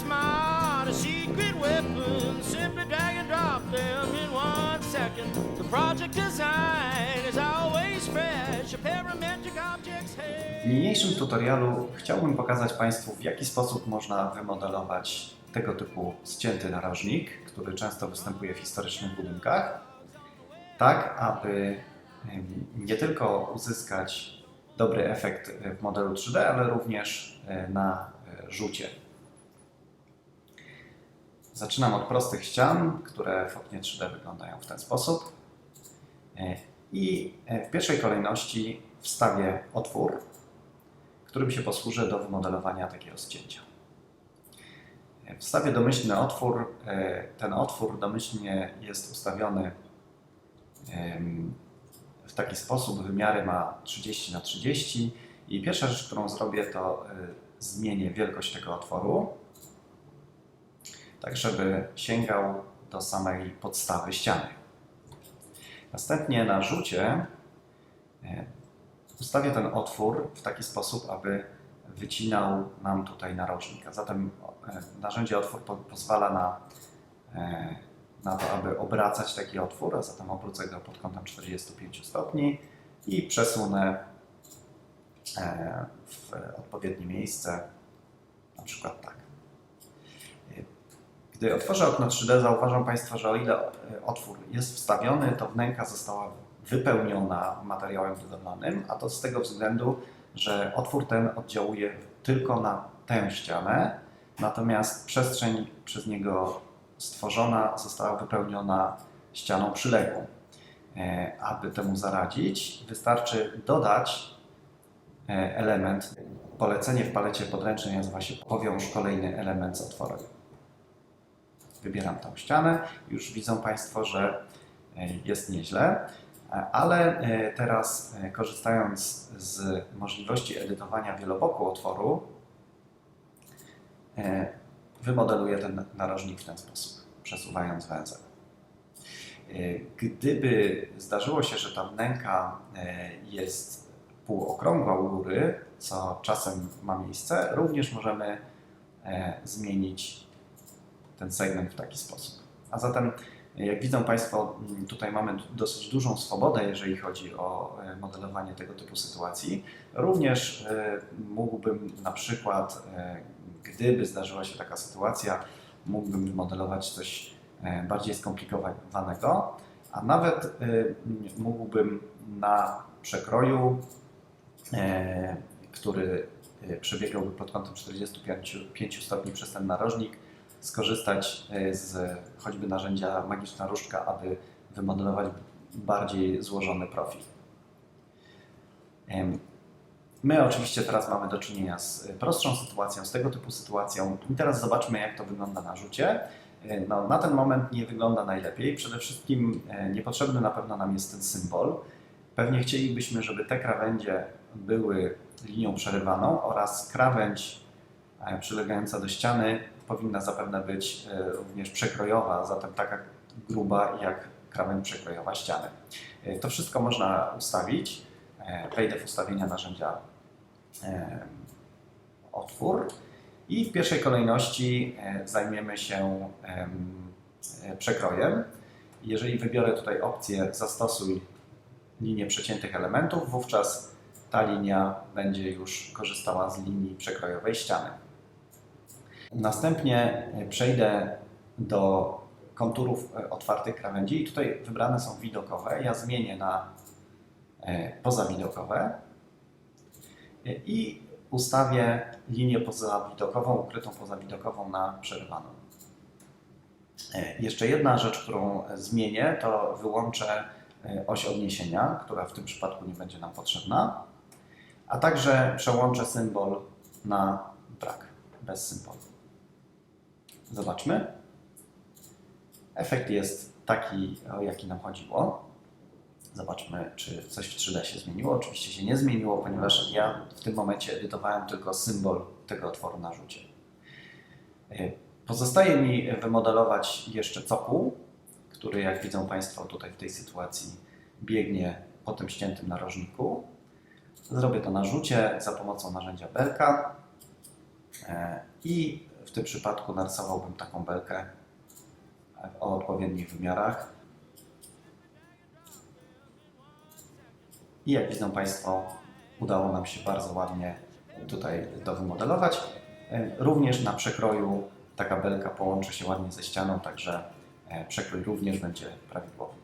smart, a secret weapon. Simply drag and drop them in one second. The project design is always fresh. A parametric object's head. W niniejszym tutorialu chciałbym pokazać Państwu, w jaki sposób można wymodelować tego typu ścięty narożnik, który często występuje w historycznych budynkach, tak aby nie tylko uzyskać dobry efekt w modelu 3D, ale również e, na e, rzucie. Zaczynam od prostych ścian, które w oknie 3D wyglądają w ten sposób. E, I e, w pierwszej kolejności wstawię otwór, który mi się posłuży do wymodelowania takiego zdjęcia. E, Wstawię domyślny otwór. Ten otwór domyślnie jest ustawiony w taki sposób, wymiary ma 30 na 30 i pierwsza rzecz, którą zrobię, to zmienię wielkość tego otworu, tak żeby sięgał do samej podstawy ściany. Następnie na rzucie e, ustawię ten otwór w taki sposób, aby wycinał nam tutaj narożnik. A zatem e, narzędzie otwór po, pozwala na, e, na to, aby obracać taki otwór, a zatem obrócę go pod kątem 45 stopni i przesunę w odpowiednie miejsce, na przykład tak. Gdy otworzę okno 3D, zauważą Państwo, że o ile e, otwór jest wstawiony, to wnęka została wypełniona materiałem budowlanym, a to z tego względu, że otwór ten oddziałuje tylko na tę ścianę, natomiast przestrzeń przez niego stworzona została wypełniona ścianą przyległą. E, Aby temu zaradzić, wystarczy dodać e, element. Polecenie w palecie podręcznej nazywa się powiąż kolejny element z otworem. Wybieram tą ścianę. Już widzą Państwo, że e, jest nieźle, E, ale e, teraz korzystając z możliwości edytowania wieloboku otworu, wymodeluję ten narożnik w ten sposób, przesuwając węzeł. Gdyby zdarzyło się, że ta wnęka jest półokrągła u góry, co czasem ma miejsce, również możemy zmienić ten segment w taki sposób. A zatem, jak widzą Państwo, m, tutaj mamy dosyć dużą swobodę, jeżeli chodzi o e, modelowanie tego typu sytuacji. Również e, mógłbym na przykład, e, gdyby zdarzyła się taka sytuacja, mógłbym wymodelować coś bardziej skomplikowanego, a nawet mógłbym na przekroju, który przebiegałby pod kątem 45 5 stopni przez ten narożnik, skorzystać e, z choćby narzędzia Magiczna Różdżka, aby wymodelować bardziej złożony profil. My oczywiście teraz mamy do czynienia z prostszą sytuacją, z tego typu sytuacją. I teraz zobaczmy, jak to wygląda na rzucie. E, No, na ten moment nie wygląda najlepiej. Przede wszystkim e, niepotrzebny na pewno nam jest ten symbol. Pewnie chcielibyśmy, żeby te krawędzie były linią przerywaną oraz krawędź e, przylegająca do ściany powinna zapewne być e, również przekrojowa, zatem taka gruba jak krawędź przekrojowa ściany. E, To wszystko można ustawić. E, Wejdę w ustawienia narzędzia otwór i w pierwszej kolejności zajmiemy się em, przekrojem. Jeżeli wybiorę tutaj opcję zastosuj linię przeciętych elementów, wówczas ta linia będzie już korzystała z linii przekrojowej ściany. Następnie e, przejdę do konturów e, otwartych krawędzi i tutaj wybrane są widokowe. Ja zmienię na e, pozawidokowe i ustawię linię pozawidokową, ukrytą pozawidokową na przerywaną. Jeszcze jedna rzecz, którą zmienię, to wyłączę oś odniesienia, która w tym przypadku nie będzie nam potrzebna, a także przełączę symbol na brak, bez symbolu. Zobaczmy. Efekt jest taki, o jaki nam chodziło. Zobaczmy, czy coś w 3D się zmieniło. Oczywiście się nie zmieniło, ponieważ ja w tym momencie edytowałem tylko symbol tego otworu na rzucie. E, Pozostaje mi wymodelować jeszcze cokół, który jak widzą Państwo tutaj w tej sytuacji biegnie po tym ściętym narożniku. Zrobię to na rzucie za pomocą narzędzia belka e, i w tym przypadku narysowałbym taką belkę o odpowiednich wymiarach. I jak widzą Państwo, udało nam się bardzo ładnie tutaj to wymodelować. Również na przekroju taka belka połączy się ładnie ze ścianą, także e, przekrój również będzie prawidłowy.